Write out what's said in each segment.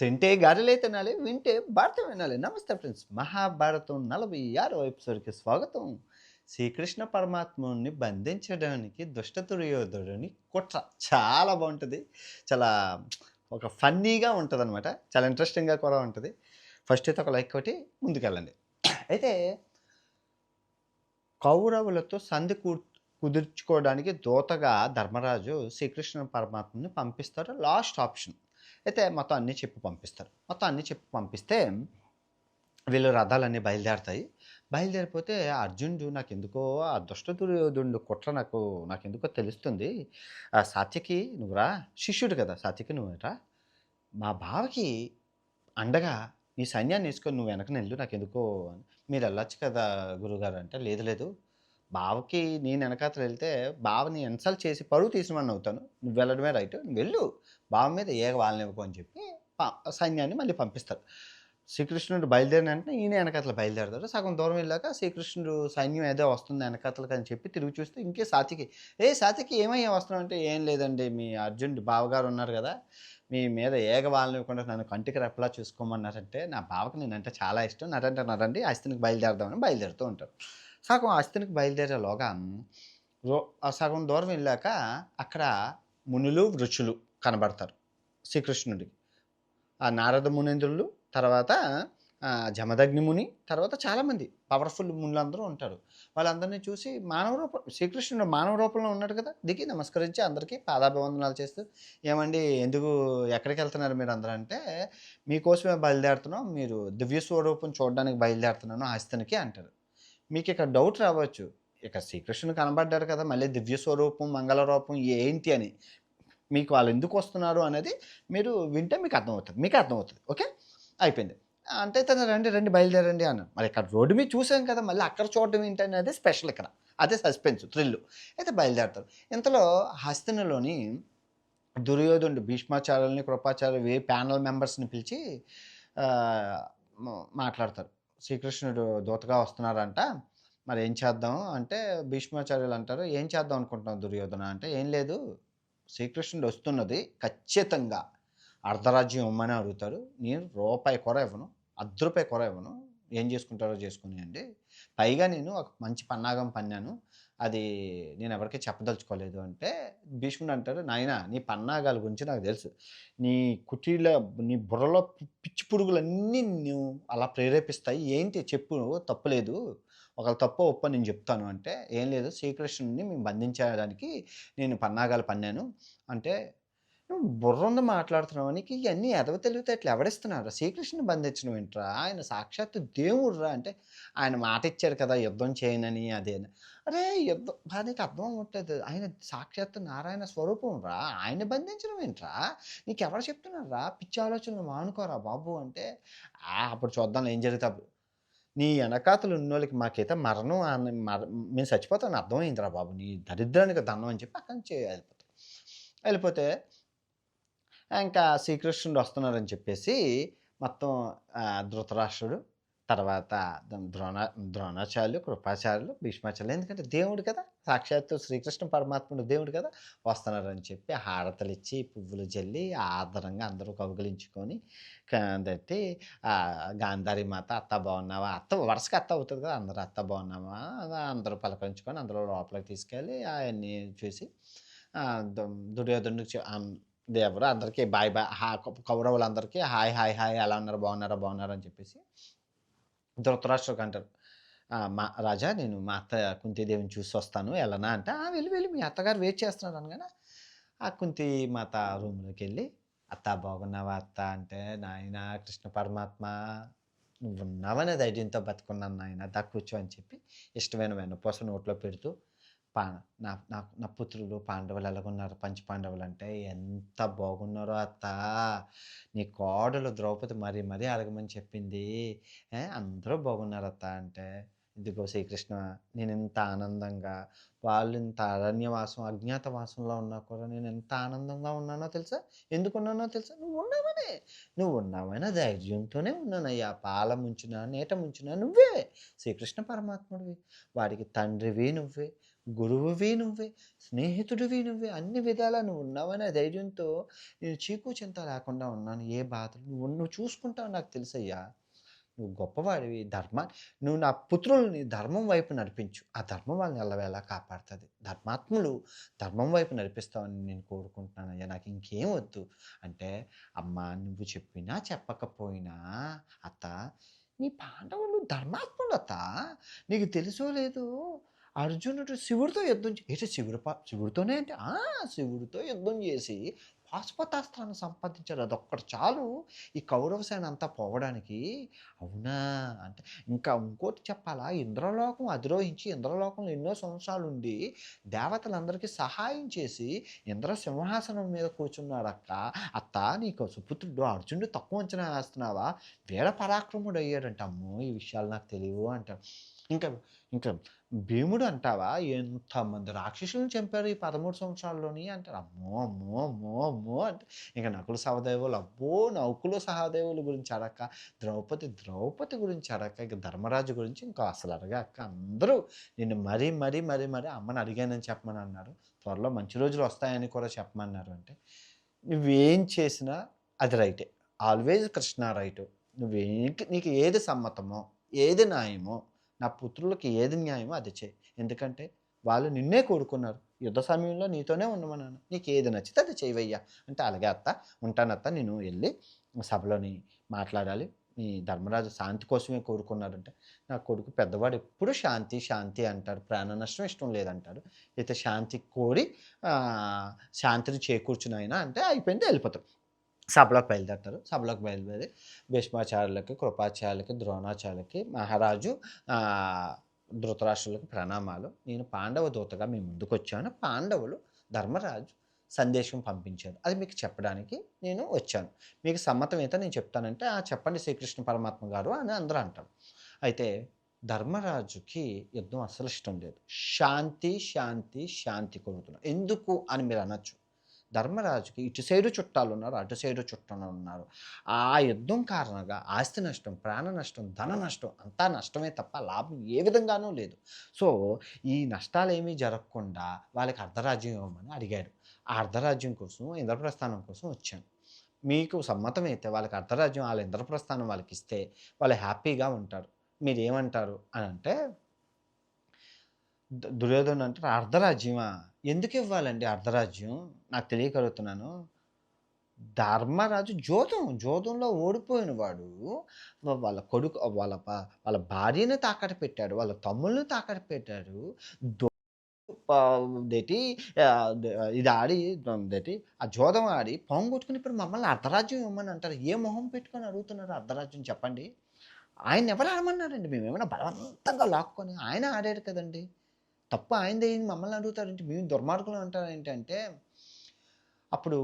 తింటే గారెలే తినాలి వింటే భారతం వినాలి. నమస్తే ఫ్రెండ్స్ మహాభారతం నలభై ఆరో ఎపిసోడ్కి స్వాగతం. శ్రీకృష్ణ పరమాత్ముని బంధించడానికి దుష్ట దుర్యోధుడిని కుట్ర చాలా బాగుంటుంది. చాలా ఒక ఫన్నీగా ఉంటుంది అనమాట చాలా ఇంట్రెస్టింగ్గా కూడా ఉంటుంది. ఫస్ట్ అయితే ఒక లైక్ కొట్టి ముందుకెళ్ళండి. అయితే కౌరవులతో సంధి కూ కుదుర్చుకోవడానికి దూతగా ధర్మరాజు శ్రీకృష్ణ పరమాత్మని పంపిస్తారు లాస్ట్ ఆప్షన్. అయితే మొత్తం అన్నీ చెప్పి పంపిస్తారు. మొత్తం అన్నీ చెప్పి పంపిస్తే వీళ్ళు రథాలన్నీ బయలుదేరుతాయి. బయలుదేరిపోతే అర్జునుడు నాకు ఎందుకో ఆ దుష్ట దుర్యోధుడు కుట్ర నాకు నాకు ఎందుకో తెలుస్తుంది. ఆ సాత్యకి నువ్వురా శిష్యుడు కదా సాత్యకి నువ్వురా మా బావకి అండగా నీ సైన్యాన్ని వేసుకొని నువ్వు వెనక నెల్లు నాకు ఎందుకో మీరు వెళ్ళొచ్చు కదా గురుగారు అంటే లేదు లేదు. బావకి నేను వెనకాతలు వెళ్తే బావని ఇన్సల్ట్ చేసి పరువు తీసినవాడిని అవుతాను. నువ్వు వెళ్ళడమే రైట్. వెళ్ళు. బావ మీద ఏగ వాళ్ళనివ్వకు అని చెప్పి సైన్యాన్ని మళ్ళీ పంపిస్తారు. శ్రీకృష్ణుడు బయలుదేరిన వెంటనే ఈయన వెనకాతలు బయలుదేరతాడు. సగం దూరం వెళ్ళాక శ్రీకృష్ణుడు సైన్యం ఏదో వస్తుంది వెనకాతలకు అని చెప్పి తిరిగి చూస్తే ఇంకే సాతికి ఏ సాతికి ఏమై వస్తున్నావు? అంటే ఏం లేదండి. మీ అర్జునుడు బావగారు ఉన్నారు కదా. మీ మీద ఏగ వాళ్ళనివ్వకుండా నన్ను కంటికి రెప్పలా చూసుకోమన్నారంటే నా బావకి నేనంటే చాలా ఇష్టం. నటంటే నరండి అస్తినికి బయలుదేరదామని బయలుదేరుతూ ఉంటారు సగం అస్థినికి బయలుదేరేలోగా రో ఆ సగం దూరం వెళ్ళాక అక్కడ మునులు ఋషులు కనబడతారు శ్రీకృష్ణుడికి. ఆ నారద మునేంద్రులు తర్వాత ఆ, జమదగ్ని ముని తర్వాత చాలామంది పవర్ఫుల్ మునులందరూ ఉంటారు. వాళ్ళందరినీ చూసి మానవ రూపం శ్రీకృష్ణుడు మానవ రూపంలో ఉన్నాడు కదా దిగి నమస్కరించి అందరికీ పాదాభివందనాలు చేస్తూ ఏమండి ఎందుకు ఎక్కడికి వెళ్తున్నారు మీరు అందరూ అంటే మీకోసమే బయలుదేరుతున్నాం మీరు దివ్య స్వరూపం చూడడానికి బయలుదేరుతున్నాను హస్తనికి అంటారు. మీకు ఇక్కడ డౌట్ రావచ్చు. ఇక శ్రీకృష్ణుడు కనబడ్డారు కదా మళ్ళీ దివ్య స్వరూపం మంగళ రూపం ఏంటి అని. మీకు వాళ్ళు ఎందుకు వస్తున్నారు అనేది మీరు వింటే మీకు అర్థమవుతుంది. మీకు అర్థమవుతుంది. ఓకే? అయిపోయింది. అంటే తను రండి రండి బయలుదేరండి అన్నాను మరి ఇక్కడ రోడ్డు మీద చూసాం కదా మళ్ళీ అక్కడ చూడడం ఏంటి అనేది స్పెషల్ ఇక్కడ. అదే సస్పెన్స్ థ్రిల్ అయితే బయలుదేరుతారు. ఇంతలో హస్తినలోని దుర్యోధనుడు భీష్మాచార్యుల్ని కృపాచార్యులు ఏ ప్యానల్ మెంబర్స్ని పిలిచి మాట్లాడతారు. శ్రీకృష్ణుడు దూతగా వస్తున్నారంట మరి ఏం చేద్దాం? అంటే భీష్మాచార్యులు అంటారు ఏం చేద్దాం అనుకుంటున్నావు దుర్యోధన? అంటే ఏం లేదు శ్రీకృష్ణుడు వస్తున్నది ఖచ్చితంగా అర్ధరాజ్యం ఇవ్వమని అడుగుతారు. నేను రూపాయి కొర ఇవ్వను అర్ధ రూపాయి కొర ఇవ్వను. ఏం చేసుకుంటారో చేసుకుని అండి. పైగా నేను ఒక మంచి పన్నాగం పన్నాను. అది నేను ఎవరికీ చెప్పదలుచుకోలేదు అంటే భీష్ముడు అంటారు నాయన నీ పన్నాగాల గురించి నాకు తెలుసు. నీ కుటీల నీ బుర్రలో పిచ్చి పురుగులన్నీ నువ్వు అలా ప్రేరేపిస్తాయి. ఏంటి చెప్పు తప్పులేదు ఒకవేళ తప్ప ఒప్ప నేను చెప్తాను అంటే ఏం లేదు శ్రీకృష్ణుడిని మేము బంధించడానికి నేను పన్నాగాలు పన్నాను. అంటే బుర్ర ఉంది మాట్లాడుతున్నావు నీకు ఇవన్నీ ఎదవ తెలివితేటలు ఎవడిస్తున్నారు? శ్రీకృష్ణుని బంధించడం ఏంట్రా? ఆయన సాక్షాత్తు దేవుడురా అంటే ఆయన మాట ఇచ్చారు కదా యుద్ధం చేయనని అదే అని. అరే యుద్ధం నీకు అర్థం అవ్వట్లేదు. ఆయన సాక్షాత్తు నారాయణ స్వరూపం రా. ఆయన బంధించడం ఏంట్రా? నీకు ఎవరు చెప్తున్నారా? పిచ్చి ఆలోచనలు మానుకోరా బాబు అంటే? అప్పుడు చూద్దాం ఏం జరుగుతా. నీ వెనకాతలు ఉన్నోళ్ళకి మాకైతే మరణం అని మర మేము చచ్చిపోతామని అర్థమైందిరా బాబు. నీ దరిద్రానికి దండం అని చెప్పి అక్కడి నుంచి వెళ్ళిపోతాం. వెళ్ళిపోతే ఇంకా శ్రీకృష్ణుడు వస్తున్నారని చెప్పేసి మొత్తం ధృతరాష్ట్రుడు తర్వాత ద్రోణ ద్రోణాచార్యులు కృపాచార్యులు భీష్మాచార్యులు ఎందుకంటే దేవుడు కదా సాక్షాత్తు శ్రీకృష్ణ పరమాత్ముడు దేవుడు కదా వస్తున్నారని చెప్పి హారతలు ఇచ్చి పువ్వులు జల్లి ఆదరంగా అందరూ కౌగిలించుకొని దట్టి గాంధారి మాత అత్త బాగున్నావా? అత్త వరుసగా అత్త అవుతుంది కదా అందరూ అత్త బాగున్నావా? అందరూ పలకరించుకొని అందరూ లోపలికి తీసుకెళ్ళి అవన్నీ చూసి దుర్యోధనుడికి దేవరు దేవుడు అందరికీ బాయ్ బాయ్ హా కౌరవులందరికీ హాయ్ హాయ్ హాయ్ ఎలా ఉన్నారు? బాగున్నారా? బాగున్నారా? అని చెప్పేసి ధృతరాష్ట్రకు అంటారు మా రాజా నేను మా అత్త కుంతీదేవిని చూసి వస్తాను. ఎలానా? అంటే "ఆ, వెళ్ళి వెళ్ళి. మీ అత్తగారు వెయిట్ చేస్తున్నారు అనగానే ఆ కుంతి మాత రూమ్లోకి వెళ్ళి అత్త బాగున్నావా అత్త? అంటే నాయన కృష్ణ పరమాత్మ నువ్వు ఉన్నావనే ధైర్యంతో బతుకున్నాను నాయన. దా కూర్చో అని చెప్పి ఇష్టమైన వెన్నపూస నోట్లో పెడుతూ పా నా నా నా పుత్రులు పాండవులు ఎలాగున్నారు? పంచ పాండవులు అంటే ఎంత బాగున్నారో అత్త. నీ కోడలు ద్రౌపది మరీ మరీ అడగమని చెప్పింది. అందరూ బాగున్నారు అత్త అంటే. ఇదిగో శ్రీకృష్ణ నేను ఎంత ఆనందంగా వాళ్ళు ఇంత అరణ్యవాసం అజ్ఞాతవాసంలో ఉన్నా కూడా నేను ఎంత ఆనందంగా ఉన్నానో తెలుసా? ఎందుకు ఉన్నానో తెలుసా? నువ్వు ఉన్నావనే. నువ్వు ఉన్నావైనా ధైర్యంతోనే ఉన్నానయ్యా. పాల ముంచినా నీట ముంచినా నువ్వే. శ్రీకృష్ణ పరమాత్ముడివి. వాడికి తండ్రివి నువ్వే. గురువువి నువ్వే స్నేహితుడివి నువ్వే అన్ని విధాలా నువ్వు ఉన్నావనే ధైర్యంతో నేను చీకు చింత లేకుండా ఉన్నాను ఏ బాధలు? నువ్వు నువ్వు చూసుకుంటావు నాకు తెలుసయ్యా. నువ్వు గొప్పవాడివి ధర్మ నువ్వు నా పుత్రుల్ని ధర్మం వైపు నడిపించు. ఆ ధర్మం వాళ్ళని ఎల్లవేళ కాపాడుతుంది. ధర్మాత్ములు ధర్మం వైపు నడిపిస్తావని నేను కోరుకుంటున్నాను అయ్యా నాకు ఇంకేం వద్దు. అంటే అమ్మ నువ్వు చెప్పినా చెప్పకపోయినా అత్త నీ పాండవులు ధర్మాత్ములు అత్త నీకు తెలుసో లేదు? అర్జునుడు శివుడితో యుద్ధం ఏంటి శివుడు శివుడితోనే అంటే "ఆ, శివుడితో యుద్ధం చేసి పాశుపతాస్త్రాన్ని సంపాదించాడు. అదొక్కటి చాలు. ఈ కౌరవ సేన అంతా పోవడానికి. అవునా? అంటే ఇంకా ఇంకోటి చెప్పాలా? ఇంద్రలోకం అధిరోహించి ఇంద్రలోకంలో ఎన్నో సంవత్సరాలు ఉండి దేవతలందరికీ సహాయం చేసి ఇంద్ర సింహాసనం మీద కూర్చున్నాడు అక్క అత్త నీకు సుపుత్రుడు అర్జునుడు తక్కువ అంచనా వేస్తున్నావా? వీర పరాక్రముడు అయ్యాడంట అమ్మో ఈ విషయాలు నాకు తెలియవు అంటాడు. ఇంకా ఇంకా భీముడు అంటావా? ఎంతమంది రాక్షసులను చంపారు ఈ పదమూడు సంవత్సరాల్లోని? అంటారు అమ్మో అమ్మో అమ్మో అమ్మో అంటే ఇంకా నకులు సహదేవులు అబ్బో నౌకులు సహదేవుల గురించి అడక్క ద్రౌపది ద్రౌపది గురించి అడక్క ఇక ధర్మరాజు గురించి ఇంకా అసలు అడగక్క అందరూ నేను మరీ మరీ మరీ మరీ అమ్మని అడిగానని చెప్పమని అన్నారు త్వరలో మంచి రోజులు వస్తాయని కూడా చెప్పమన్నారు అంటే నువ్వేం చేసినా అది రైటే. Always Krishna right. నువ్వేంటి నీకు ఏది సమ్మతమో ఏది న్యాయమో నా పుత్రులకి ఏది న్యాయమో అది చేయి. ఎందుకంటే వాళ్ళు నిన్నే కోరుకున్నారు. యుద్ధ సమయంలో నీతోనే ఉండమన్నాను. నీకు ఏది నచ్చితే అది చేయవయ్యా. అంటే అలాగే అత్త ఉంటానత్త నేను వెళ్ళి సభలోని మాట్లాడాలి. మీ ధర్మరాజు శాంతి కోసమే కోరుకున్నాడంటే నా కొడుకు పెద్దవాడు ఎప్పుడు శాంతి శాంతి అంటాడు. ప్రాణ నష్టం ఇష్టం లేదంటాడు. అయితే శాంతి కోరి శాంతిని చేకూర్చునైనా అంటే అయిపోయింది వెళ్ళిపోతాడు సభలోకి బయలుదేరుతారు. సభలోకి బయలుదేరి భీష్మాచార్యులకి కృపాచార్యులకి ద్రోణాచార్యులకి మహారాజు ధృతరాష్ట్రులకు ప్రణామాలు. నేను పాండవ దూతగా మీ ముందుకు వచ్చాను పాండవులు ధర్మరాజు సందేశం పంపించారు. అది మీకు చెప్పడానికి నేను వచ్చాను. మీకు సమ్మతం అయితే నేను చెప్తానంటే "ఆ, చెప్పండి శ్రీకృష్ణ పరమాత్మ గారు అని అందరూ అంటారు. అయితే ధర్మరాజుకి యుద్ధం అస్సలు ఇష్టం లేదు. శాంతి శాంతి శాంతి కోరుతున్నారు ఎందుకు అని మీరు అనొచ్చు. ధర్మరాజుకి ఇటు సైడు చుట్టాలు ఉన్నారు అటు సైడు చుట్టాలు ఉన్నారు. ఆ యుద్ధం కారణంగా ఆస్తి నష్టం ప్రాణ నష్టం ధన నష్టం అంతా నష్టమే తప్ప లాభం ఏ విధంగానూ లేదు. సో ఈ నష్టాలు ఏమీ జరగకుండా వాళ్ళకి అర్ధరాజ్యం ఇవ్వమని అడిగాడు. ఆ అర్ధరాజ్యం కోసం ఇంద్రప్రస్థానం కోసం వచ్చాను. మీకు సమ్మతమైతే వాళ్ళకి అర్ధరాజ్యం వాళ్ళ ఇంద్రప్రస్థానం వాళ్ళకి ఇస్తే వాళ్ళు హ్యాపీగా ఉంటారు. మీరు ఏమంటారు అని అంటే దు- దుర్యోధన అంటారు అర్ధరాజ్యమా? ఎందుకు ఇవ్వాలండి అర్ధరాజ్యం? నాకు తెలియగలుగుతున్నాను. ధర్మరాజు జోతం జోదంలో ఓడిపోయిన వాడు వాళ్ళ కొడుకు వాళ్ళ వాళ్ళ భార్యను తాకట్టు పెట్టాడు వాళ్ళ తమ్ముళ్ళని తాకట్టు పెట్టాడు. దేటి ఇది ఆడి దేటి ఆ జోదం ఆడి పొంగొట్టుకుని ఇప్పుడు మమ్మల్ని అర్ధరాజ్యం ఇవ్వమని అంటారు. ఏ మొహం పెట్టుకొని అడుగుతున్నారు అర్ధరాజ్యం చెప్పండి? ఆయన ఎవరు ఆడమన్నారండి? మేము ఏమైనా బలవంతంగా లాక్కొని ఆయన ఆడాడు కదండి. తప్పు ఆయనదే ఏంటి మమ్మల్ని అడుగుతారంటే మేము దుర్మార్గులు అంటారు ఏంటంటే అప్పుడు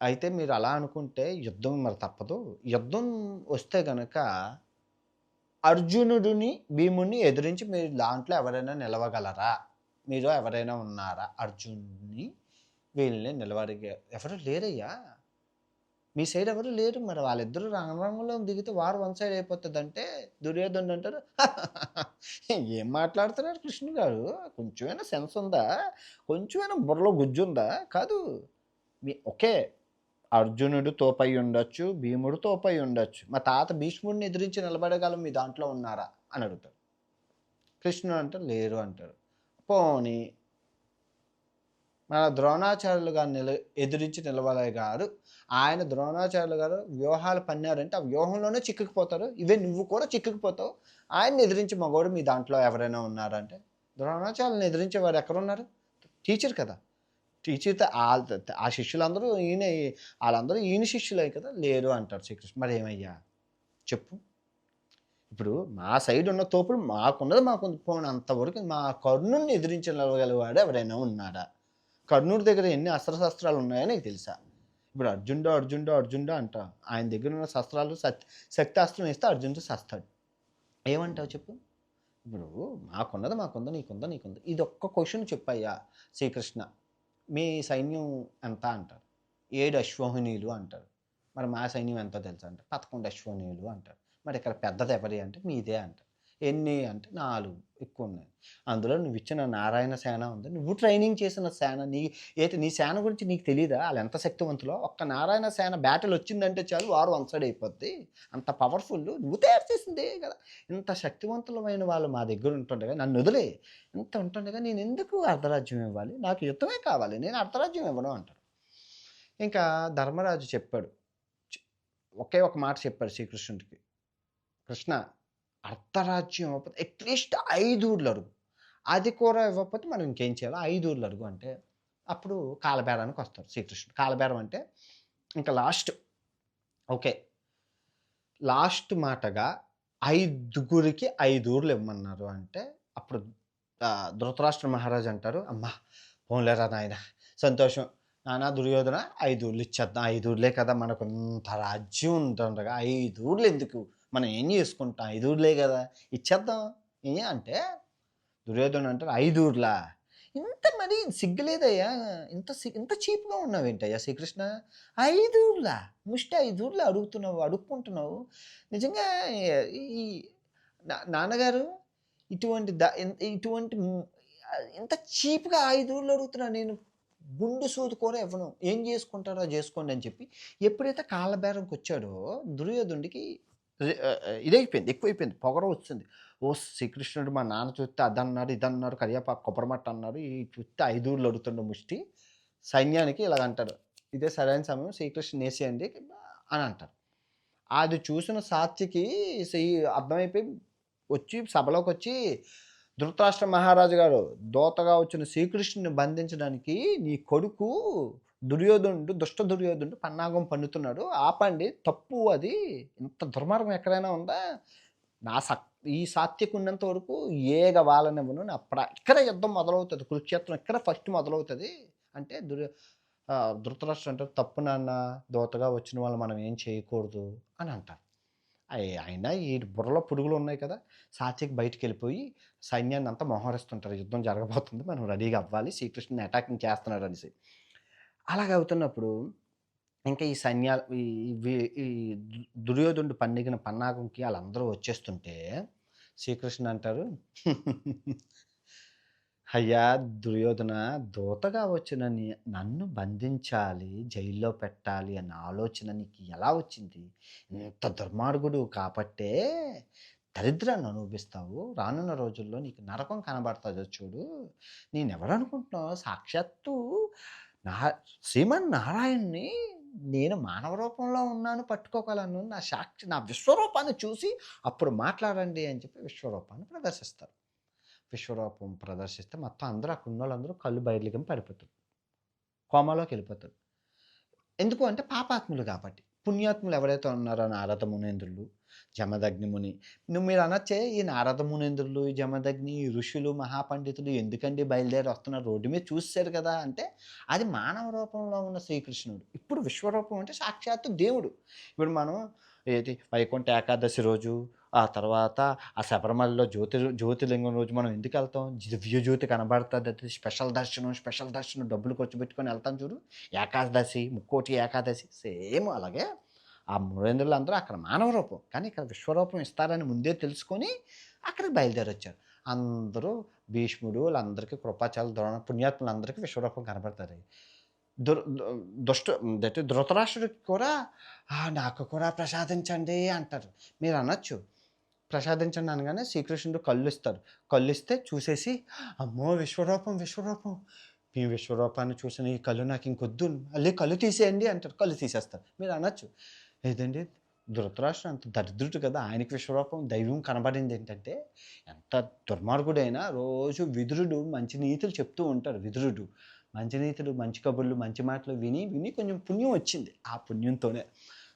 అయితే మీరు అలా అనుకుంటే యుద్ధం మరి తప్పదు. యుద్ధం వస్తే గనక అర్జునుడిని భీముని ఎదిరించి మీరు దాంట్లో ఎవరైనా నిలవగలరా? మీరు ఎవరైనా ఉన్నారా? అర్జునుడిని వీళ్ళని నిలవడిగే ఎవరు లేరయ్యా? మీ సైడ్ ఎవరు లేరు మరి. వాళ్ళిద్దరూ రంగరంగంలో దిగితే వారు వన్ సైడ్ అయిపోతుంది అంటే దుర్యోధనుడు అంటారు ఏం మాట్లాడుతున్నారు కృష్ణు గారు? కొంచెమైనా సెన్స్ ఉందా? కొంచెమైనా బుర్రలో గుజ్జు ఉందా? కాదు. మీ ఓకే అర్జునుడు తోపై ఉండొచ్చు భీముడు తోపై ఉండొచ్చు. మా తాత భీష్ముడిని ఎదిరించి నిలబడగలం మీ దాంట్లో ఉన్నారా? అని అడుగుతారు కృష్ణుడు అంటారు లేరు అంటారు పోనీ మన ద్రోణాచార్యులు గారు నిల ఎదిరించి నిలబడగారు ఆయన ద్రోణాచార్యులు గారు వ్యూహాలు పన్నారంటే ఆ వ్యూహంలోనే చిక్కుకుపోతారు. ఇవే నువ్వు కూడా చిక్కుకుపోతావు. ఆయన్ని ఎదిరించి మగోడు మీ దాంట్లో ఎవరైనా ఉన్నారంటే? ద్రోణాచార్యులను ఎదిరించే వారు ఎక్కడున్నారు? టీచర్ కదా. టీచర్ ఆ శిష్యులందరూ ఈయన వాళ్ళందరూ ఈయన శిష్యులే కదా. లేరు అంటారు శ్రీకృష్ణ. మరి ఏమయ్యా? చెప్పు. ఇప్పుడు మా సైడ్ ఉన్న తోపులు మాకున్నది మాకు పోయిన అంతవరకు మా కర్ణుని ఎదిరించగలవాడు ఎవరైనా ఉన్నారా? కర్ణుడి దగ్గర ఎన్ని అస్త్రశస్త్రాలు ఉన్నాయో నీకు తెలుసా? ఇప్పుడు అర్జునుడు అర్జునుడు అర్జునుడు అంట. ఆయన దగ్గర ఉన్న శస్త్రాలు శక్తి అస్త్రం ఇస్తే అర్జునుడు సస్తాడు. ఏమంటావు చెప్పు? ఇప్పుడు మాకున్నది మాకుందా నీకుందా నీకుందా. ఇది ఒక్క క్వశ్చన్ చెప్పయ్యా శ్రీకృష్ణ. మీ సైన్యం ఎంత అంటారు? ఏడు అశ్వహనీయులు అంటారు. మరి మా సైన్యం ఎంతో తెలుసా అంటే? పదకొండు అశ్వహనీయులు అంటారు. మరి ఇక్కడ పెద్దది ఎవరి అంటే? మీదే అంటారు. ఎన్ని అంటే నాలుగు ఎక్కువ ఉన్నాయి. అందులో నువ్వు ఇచ్చిన నారాయణ సేన ఉంది. నువ్వు ట్రైనింగ్ చేసిన సేన నీ అయితే నీ సేన గురించి నీకు తెలియదా వాళ్ళు ఎంత శక్తివంతులో? ఒక్క నారాయణ సేన బ్యాటిల్ వచ్చిందంటే చాలు వారు వన్ సైడ్ అయిపోద్ది. అంత పవర్ఫుల్ నువ్వు తయారు చేసిందే కదా. ఇంత శక్తివంతులమైన వాళ్ళు మా దగ్గర ఉంటుండగా నన్ను వదిలే. ఇంత ఉంటుండగా నేను ఎందుకు అర్ధరాజ్యం ఇవ్వాలి? నాకు యుద్ధమే కావాలి. నేను అర్ధరాజ్యం ఇవ్వను అంటాడు ఇంకా ధర్మరాజు చెప్పాడు. ఒకే ఒక మాట చెప్పాడు శ్రీకృష్ణుడికి. కృష్ణ అర్ధరాజ్యం ఇవ్వకపోతే అట్లీస్ట్ ఐదు ఊర్లు అడుగు అది కూర ఇవ్వకపోతే మనం ఇంకేం చేయాలి? ఐదు ఊర్లు అడుగు అంటే అప్పుడు కాలబేరానికి వస్తారు శ్రీకృష్ణుడు. కాలబేరం అంటే ఇంకా లాస్ట్. ఓకే. లాస్ట్ మాటగా ఐదుగురికి ఐదు ఊర్లు ఇవ్వమన్నారు అంటే అప్పుడు ధృతరాష్ట్ర మహారాజు అంటారు అమ్మా పోన్లేరా నాయన సంతోషం. నానా దుర్యోధన ఐదు ఊర్లు ఇచ్చేద్దాం. ఐదు ఊర్లే కదా మనకు ఇంత రాజ్యం ఉంటుండగా ఐదు ఊర్లు ఎందుకు మనం ఏం చేసుకుంటాం? ఐదుర్లే కదా. ఇచ్చేద్దాం. ఏ అంటే దుర్యోధన అంటారు ఐదుర్లా. ఇంత మరి సిగ్గులేదయ్యా. ఇంత ఇంత చీప్గా ఉన్నావేంటయ్యా శ్రీకృష్ణ? ఐదుర్లా. ముష్టి ఐదుర్లా అడుగుతున్నావు అడుక్కుంటున్నావు. నిజంగా ఈ నా- నాన్నగారు ఇటువంటి ద ఇటువంటి ఇంత చీప్గా ఐదుర్లు అడుగుతున్నా నేను గుండు సూది కూడా ఇవ్వను. ఏం చేసుకుంటారో చేసుకోండి అని చెప్పి ఎప్పుడైతే కాళ్ళబేరంకి వచ్చాడో దుర్యోధుడికి ఇదైపోయింది ఎక్కువైపోయింది పొగర వచ్చింది. ఓ శ్రీకృష్ణుడు మా నాన్న చూస్తే అదన్నాడు ఇదన్నాడు కరియాపాకు కొబ్బరిమట్ట అన్నాడు ఈ చూస్తే ఐదుగురులు అడుగుతుండే ముష్టి సైన్యానికి ఇలాగ అంటారు ఇదే సరైన సమయం శ్రీకృష్ణ నేసేయండి అని అంటారు. అది చూసిన సాక్షికి అర్థమైపోయి వచ్చి సభలోకి వచ్చి ధృతరాష్ట్ర మహారాజు గారు దోతగా వచ్చిన శ్రీకృష్ణుని బంధించడానికి నీ కొడుకు దుర్యోధనుడు దుష్ట దుర్యోధనుడు పన్నాగం పన్నుతున్నాడు ఆపండి తప్పు అది. ఇంత దుర్మార్గం ఎక్కడైనా ఉందా? నా సక్ ఈ సాత్యకు ఉన్నంత వరకు ఏగ వాళ్ళనివ్వను అప్పుడ ఇక్కడ యుద్ధం మొదలవుతుంది కురుక్షేత్రం ఇక్కడ ఫస్ట్ మొదలవుతుంది. అంటే దుర్యో ధృతరాష్ట్రం అంటే తప్పు నాన్న దోతగా వచ్చిన వాళ్ళు మనం ఏం చేయకూడదు అని అంటారు అయినా ఈ బుర్రలో పురుగులు ఉన్నాయి కదా సాత్యకి బయటికి వెళ్ళిపోయి సైన్యాన్ని అంతా మోహరిస్తుంటారు యుద్ధం జరగబోతుంది మనం రెడీగా అవ్వాలి. శ్రీకృష్ణుని అటాకింగ్ చేస్తున్నాడు అనేసి. అలాగ అవుతున్నప్పుడు ఇంకా ఈ సైన్యాలు ఈ దుర్యోధనుడు పండిగిన పన్నాగంకి వాళ్ళందరూ వచ్చేస్తుంటే శ్రీకృష్ణ అంటారు అయ్యా దుర్యోధన దూతగా వచ్చినని నన్ను బంధించాలి జైల్లో పెట్టాలి అన్న ఆలోచన నీకు ఎలా వచ్చింది? ఇంత దుర్మార్గుడు కాబట్టే దరిద్రాన్ని అనుభవిస్తావు. రానున్న రోజుల్లో నీకు నరకం కనబడుతుంది చూడు. నేను ఎవరనుకుంటున్నావు సాక్షాత్తు నా శ్రీమన్ నారాయణ్ణి నేను మానవ రూపంలో ఉన్నాను పట్టుకోగలను నా సాక్షి నా విశ్వరూపాన్ని చూసి అప్పుడు మాట్లాడండి అని చెప్పి విశ్వరూపాన్ని ప్రదర్శిస్తారు. విశ్వరూపం ప్రదర్శిస్తే మొత్తం అందరూ అక్కడ ఉన్న వాళ్ళందరూ కళ్ళు బయలుకి పడిపోతారు. కోమాలోకి వెళ్ళిపోతారు. ఎందుకు అంటే పాపాత్ములు కాబట్టి. పుణ్యాత్ములు ఎవరైతే ఉన్నారో నారద మునేంద్రులు జమదగ్ని ముని. నువ్వు మీరు అనొచ్చే ఈ నారద మునేంద్రులు ఈ జమదగ్ని ఈ ఋషులు మహాపండితులు ఎందుకండి బయలుదేరి వస్తున్నారు? రోడ్డు మీద చూశారు కదా అంటే అది మానవ రూపంలో ఉన్న శ్రీకృష్ణుడు. ఇప్పుడు విశ్వరూపం అంటే సాక్షాత్తు దేవుడు. ఇప్పుడు మనం ఏది వైకుంఠ ఏకాదశి రోజు ఆ తర్వాత ఆ శబరిమలలో జ్యోతి జ్యోతిలింగం రోజు మనం ఎందుకు వెళ్తాం? దివ్య జ్యోతి కనబడుతుంది అది స్పెషల్ దర్శనం స్పెషల్ దర్శనం డబ్బులు ఖర్చు పెట్టుకొని వెళ్తాం చూడు. ఏకాదశి ముక్కోటి ఏకాదశి సేమ్ అలాగే. ఆ మురేంద్రులు అందరూ అక్కడ మానవ రూపం కానీ ఇక్కడ విశ్వరూపం ఇస్తారని ముందే తెలుసుకొని అక్కడికి బయలుదేరొచ్చారు. అందరూ భీష్ముడు వాళ్ళందరికీ కృపాచాల ద్రోణ పుణ్యాత్ములందరికీ విశ్వరూపం కనబడతారు. దుర్ దు- దుష్ట దట్ ధృతరాష్ట్రుడికి కూడా నాకు కూడా ప్రసాదించండి అంటారు. మీరు అనొచ్చు. ప్రసాదించండి అనగానే శ్రీకృష్ణుడు కళ్ళు ఇస్తారు కళ్ళు ఇస్తే చూసేసి అమ్మో విశ్వరూపం విశ్వరూపం. మీ విశ్వరూపాన్ని చూసిన ఈ కళ్ళు నాకు ఇంకొద్దు. మళ్ళీ కళ్ళు తీసేయండి అంటారు కళ్ళు తీసేస్తారు మీరు అనొచ్చు. ఏదండి? ధృతరాష్ట్రం అంత దరిద్రుడు కదా. ఆయనకి విశ్వరూపం దైవం కనబడింది ఏంటంటే ఎంత దుర్మార్గుడైనా రోజు విదురుడు మంచి నీతులు చెప్తూ ఉంటారు విదురుడు. మంచి నీతులు మంచి కబుర్లు మంచి మాటలు విని విని కొంచెం పుణ్యం వచ్చింది. ఆ పుణ్యంతోనే.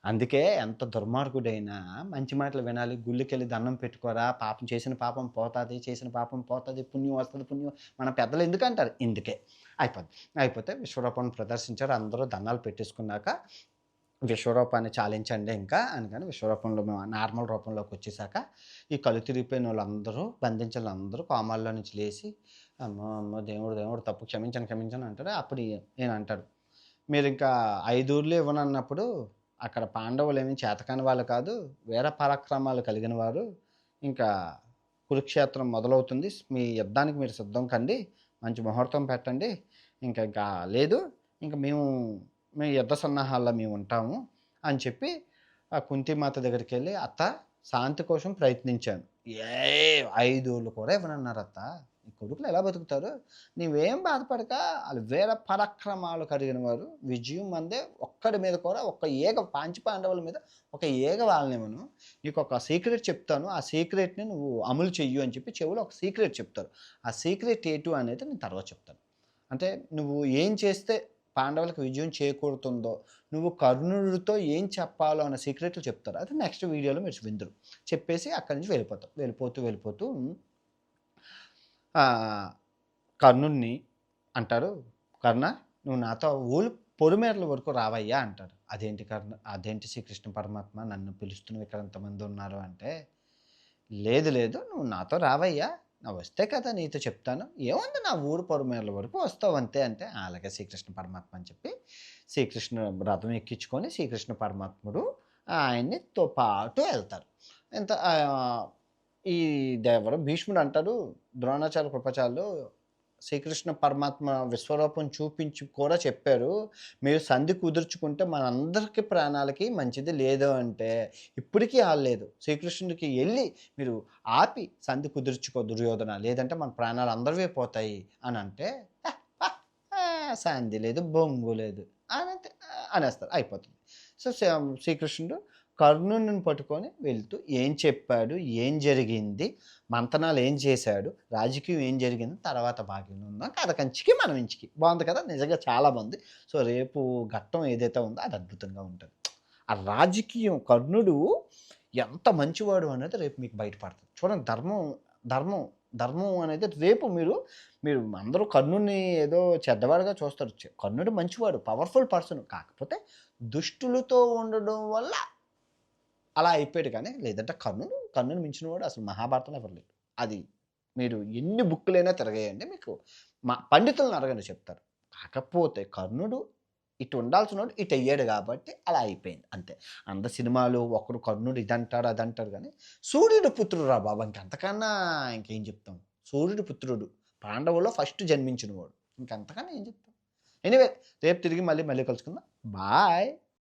అందుకే ఎంత దుర్మార్గుడైనా మంచి మాటలు వినాలి. గుళ్ళకెళ్ళి దండం పెట్టుకోరా. పాపం చేసిన పాపం పోతుంది చేసిన పాపం పోతుంది పుణ్యం వస్తుంది పుణ్యం మన పెద్దలు ఎందుకు అంటారు ఇందుకే. అయిపోద్ది. అయిపోతే విశ్వరూపాన్ని ప్రదర్శించారు. అందరూ దండాలు పెట్టేసుకున్నాక విశ్వరూపాన్ని చాలించండి ఇంకా అందుకని విశ్వరూపంలో నార్మల్ రూపంలోకి వచ్చేసాక ఈ కళ్ళు తిరిగిపోయిన వాళ్ళందరూ బంధించిన వాళ్ళందరూ కోమాల్లో నుంచి లేచి అమ్మో అమ్మో దేవుడు దేవుడు తప్పు క్షమించను క్షమించను అంటాడు అప్పుడు నేను అంటాడు మీరు ఇంకా ఐదు ఊర్లు ఇవ్వనన్నప్పుడు అక్కడ పాండవులు ఏమి చేతకాని వాళ్ళు కాదు వీర పరాక్రమాలు కలిగిన వారు. ఇంకా కురుక్షేత్రం మొదలవుతుంది. మీ యుద్ధానికి మీరు సిద్ధం కండి మంచి ముహూర్తం పెట్టండి. ఇంకా ఇంకా లేదు ఇంకా మేము మీ యుద్ధ సన్నాహాల్లో మేము ఉంటాము అని చెప్పి ఆ కుంతిమాత దగ్గరికి వెళ్ళి అత్త శాంతి కోసం ప్రయత్నించాను. ఏ ఐదుళ్ళు కూడా ఇవ్వనన్నారు అత్త కొడుకులు ఎలా బతుకుతారు? నీవేం బాధపడక వాళ్ళు వేరే పరాక్రమాలు కలిగిన వారు. విజయం మందే ఒక్కడి మీద కూడా ఒక ఏగ పాంచి పాండవుల మీద ఒక ఏగ వాళ్ళనివ్వను నీకు ఒక సీక్రెట్ చెప్తాను. ఆ సీక్రెట్ని నువ్వు అమలు చెయ్యు అని చెప్పి చెవులు ఒక సీక్రెట్ చెప్తారు. ఆ సీక్రెట్ ఏటు అనేది నేను తర్వాత చెప్తాను. అంటే నువ్వు ఏం చేస్తే పాండవులకు విజయం చేకూరుతుందో నువ్వు కర్ణుడితో ఏం చెప్పాలో అన్న సీక్రెట్లు చెప్తారు. అది నెక్స్ట్ వీడియోలో మీరు విందరు. చెప్పేసి అక్కడి నుంచి వెళ్ళిపోతాం. వెళ్ళిపోతూ వెళ్ళిపోతూ కర్ణుణ్ణి అంటారు. కర్ణ నువ్వు నాతో ఊళ్ళు పొరుమేరల వరకు రావయ్యా అంటారు. అదేంటి కర్ణ అదేంటి శ్రీకృష్ణ పరమాత్మ నన్ను పిలుస్తున్నావు ఇక్కడ ఎంతమంది ఉన్నారు అంటే లేదు లేదు నువ్వు నాతో రావయ్యా. నా వస్తే కదా నీతో చెప్తాను. ఏముంది నా ఊరు పొరుమేరల వరకు వస్తావు అంతే అంటే అలాగే శ్రీకృష్ణ పరమాత్మ అని చెప్పి శ్రీకృష్ణ రథం ఎక్కించుకొని శ్రీకృష్ణ పరమాత్ముడు ఆయన్నితో పాటు వెళ్తారు. ఎంత ఈ దేవరు భీష్ముడు అంటారు ద్రోణాచార్య కృపాచార్యులు శ్రీకృష్ణ పరమాత్మ విశ్వరూపం చూపించి కూడా చెప్పారు. మీరు సంధి కుదుర్చుకుంటే మనందరికీ ప్రాణాలకి మంచిది లేదు అంటే ఇప్పటికీ ఆడలేదు శ్రీకృష్ణుడికి వెళ్ళి మీరు ఆపి సంధి కుదుర్చుకో దుర్యోధన లేదంటే మన ప్రాణాలు అందరివే పోతాయి అని అంటే సంధి లేదు బొంగు లేదు అని అంటే, అనేస్తారు. అయిపోతుంది. సో శ్రీ- శ్రీకృష్ణుడు కర్ణుని పట్టుకొని వెళ్తూ ఏం చెప్పాడు ఏం జరిగింది మంతనాలు ఏం చేశాడు రాజకీయం ఏం జరిగింది తర్వాత భాగ్యం ఉందా కథ కంచికి మనం ఇంచికి. బాగుంది కదా? నిజంగా చాలా బాగుంది. సో రేపు ఘట్టం ఏదైతే ఉందో అది అద్భుతంగా ఉంటుంది. ఆ రాజకీయం కర్ణుడు ఎంత మంచివాడు అనేది రేపు మీకు బయటపడుతుంది. చూడండి ధర్మం ధర్మం ధర్మం అనేది రేపు మీరు మీరు అందరూ కర్ణుడిని ఏదో చెడ్డవాడుగా చూస్తారు. కర్ణుడు మంచివాడు పవర్ఫుల్ పర్సన్ కాకపోతే దుష్టులతో ఉండడం వల్ల అలా అయిపోయాడు కానీ లేదంటే కర్ణుడు కర్ణుని మించినవాడు అసలు మహాభారతంలో ఎవరు లేడు అది మీరు ఎన్ని బుక్కులైనా తిరగేయండి మీకు మా పండితులను అడగండి చెప్తారు. కాకపోతే కర్ణుడు ఇటు ఉండాల్సిన వాడు ఇటు అయ్యాడు కాబట్టి అలా అయిపోయింది అంతే. అంత సినిమాలు ఒకరు కర్ణుడు ఇదంటాడు అదంటాడు కానీ సూర్యుడు పుత్రుడు రా బాబా ఇంకంతకన్నా ఇంకేం చెప్తాం? సూర్యుడు పుత్రుడు పాండవుల్లో ఫస్ట్ జన్మించిన వాడు ఇంకంతకన్నా ఏం చెప్తాం? ఎనీవే రేపు తిరిగి మళ్ళీ మళ్ళీ కలుసుకుందాం. బాయ్.